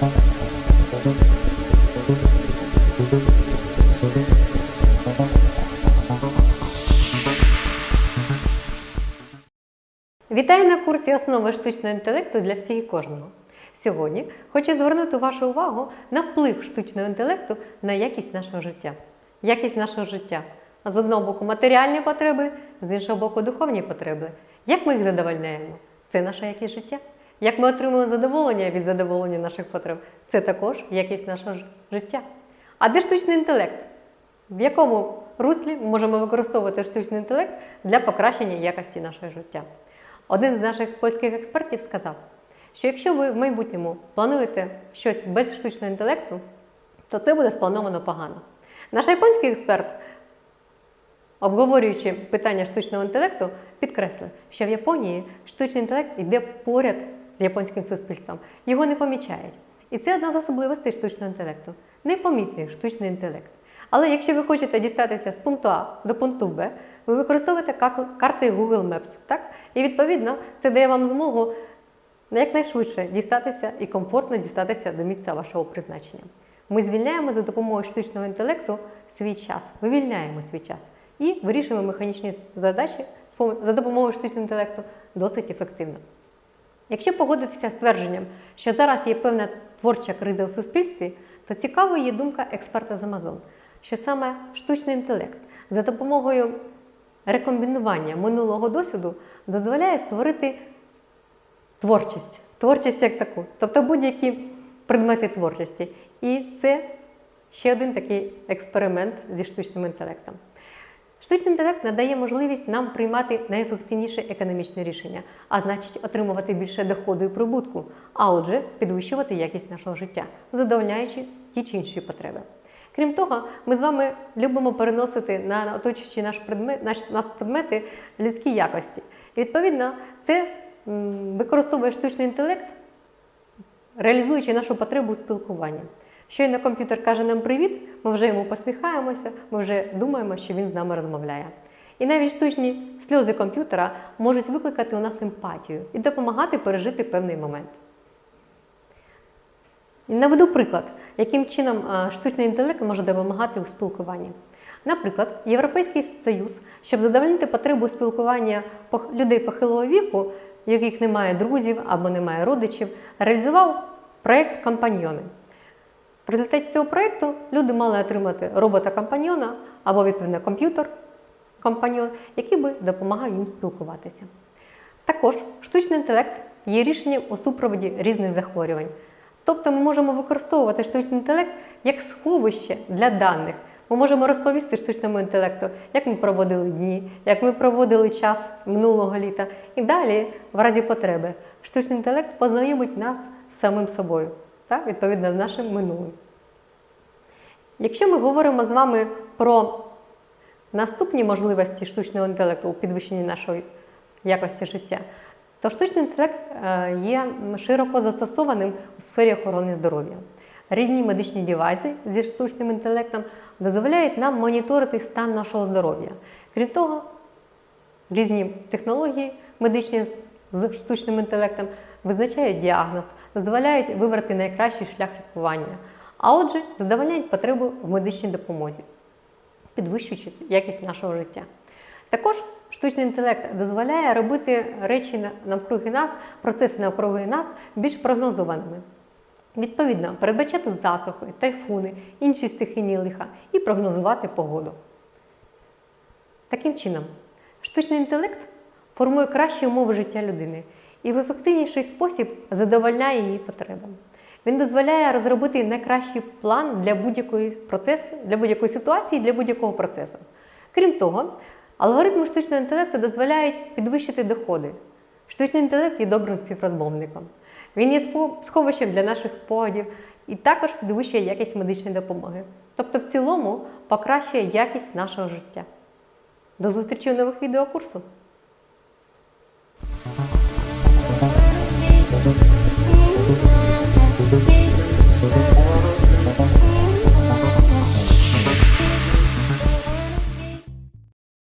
Вітаю на курсі Основи штучного інтелекту для всіх і кожного. Сьогодні хочу звернути вашу увагу на вплив штучного інтелекту на якість нашого життя. Якість нашого життя. З одного боку матеріальні потреби, з іншого боку духовні потреби. Як ми їх задовольняємо? Це наша якість життя. Як ми отримуємо задоволення від задоволення наших потреб, це також якість нашого життя. А де штучний інтелект? В якому руслі ми можемо використовувати штучний інтелект для покращення якості нашого життя? Один з наших польських експертів сказав, що якщо ви в майбутньому плануєте щось без штучного інтелекту, то це буде сплановано погано. Наш японський експерт, обговорюючи питання штучного інтелекту, підкреслив, що в Японії штучний інтелект йде поряд з японським суспільством, його не помічають. І це одна з особливостей штучного інтелекту непомітний штучний інтелект. Але якщо ви хочете дістатися з пункту А до пункту Б, ви використовуєте карти Google Maps, так? І відповідно це дає вам змогу якнайшвидше дістатися і комфортно дістатися до місця вашого призначення. Ми звільняємо за допомогою штучного інтелекту свій час, вивільняємо свій час і вирішуємо механічні задачі за допомогою штучного інтелекту досить ефективно. Якщо погодитися з твердженням, що зараз є певна творча криза у суспільстві, то цікавою є думка експерта з Amazon, що саме штучний інтелект за допомогою рекомбінування минулого досвіду дозволяє створити творчість, творчість як таку, тобто будь-які предмети творчості. І це ще один такий експеримент зі штучним інтелектом. Штучний інтелект надає можливість нам приймати найефективніше економічне рішення, а значить отримувати більше доходу і прибутку, а отже, підвищувати якість нашого життя, задовольняючи ті чи інші потреби. Крім того, ми з вами любимо переносити на оточуючі наш предмет, наш, нас предмети людські якості. І відповідно, це використовує штучний інтелект, реалізуючи нашу потребу у спілкуванні. Щойно комп'ютер каже нам привіт, ми вже йому посміхаємося, ми вже думаємо, що він з нами розмовляє. І навіть штучні сльози комп'ютера можуть викликати у нас емпатію і допомагати пережити певний момент. Наведу приклад, яким чином штучний інтелект може допомагати у спілкуванні. Наприклад, Європейський Союз, щоб задовольнити потребу спілкування людей похилого віку, в яких немає друзів або немає родичів, реалізував проєкт Компаньйони. В результаті цього проєкту люди мали отримати робота-компаньйона або відповідно комп'ютер компаньйон, який би допомагав їм спілкуватися. Також штучний інтелект є рішенням у супроводі різних захворювань. Тобто ми можемо використовувати штучний інтелект як сховище для даних. Ми можемо розповісти штучному інтелекту, як ми проводили дні, як ми проводили час минулого літа. І далі, в разі потреби, штучний інтелект познайомить нас з самим собою, так? відповідно з нашим минулим. Якщо ми говоримо з вами про наступні можливості штучного інтелекту у підвищенні нашої якості життя, то штучний інтелект е, є широко застосованим у сфері охорони здоров'я. Різні медичні девайси зі штучним інтелектом дозволяють нам моніторити стан нашого здоров'я. Крім того, різні технології медичні з- з штучним інтелектом визначають діагноз, дозволяють вибрати найкращий шлях лікування, а отже, задовольняють потребу в медичній допомозі, підвищуючи якість нашого життя. Також штучний інтелект дозволяє робити речі навкруги нас, процеси навкруги нас більш прогнозованими. Відповідно, передбачати засухи, тайфуни, інші стихійні лиха і прогнозувати погоду. Таким чином, штучний інтелект формує кращі умови життя людини і в ефективніший спосіб задовольняє її потребам. Він дозволяє розробити найкращий план для будь-якої процесу, для будь-якої ситуації, для будь-якого процесу. Крім того, алгоритми штучного інтелекту дозволяють підвищити доходи. Штучний інтелект є добрим співрозмовником. Він є сховищем для наших спогадів і також підвищує якість медичної допомоги. Тобто, в цілому покращує якість нашого життя. До зустрічі у нових відеокурсу!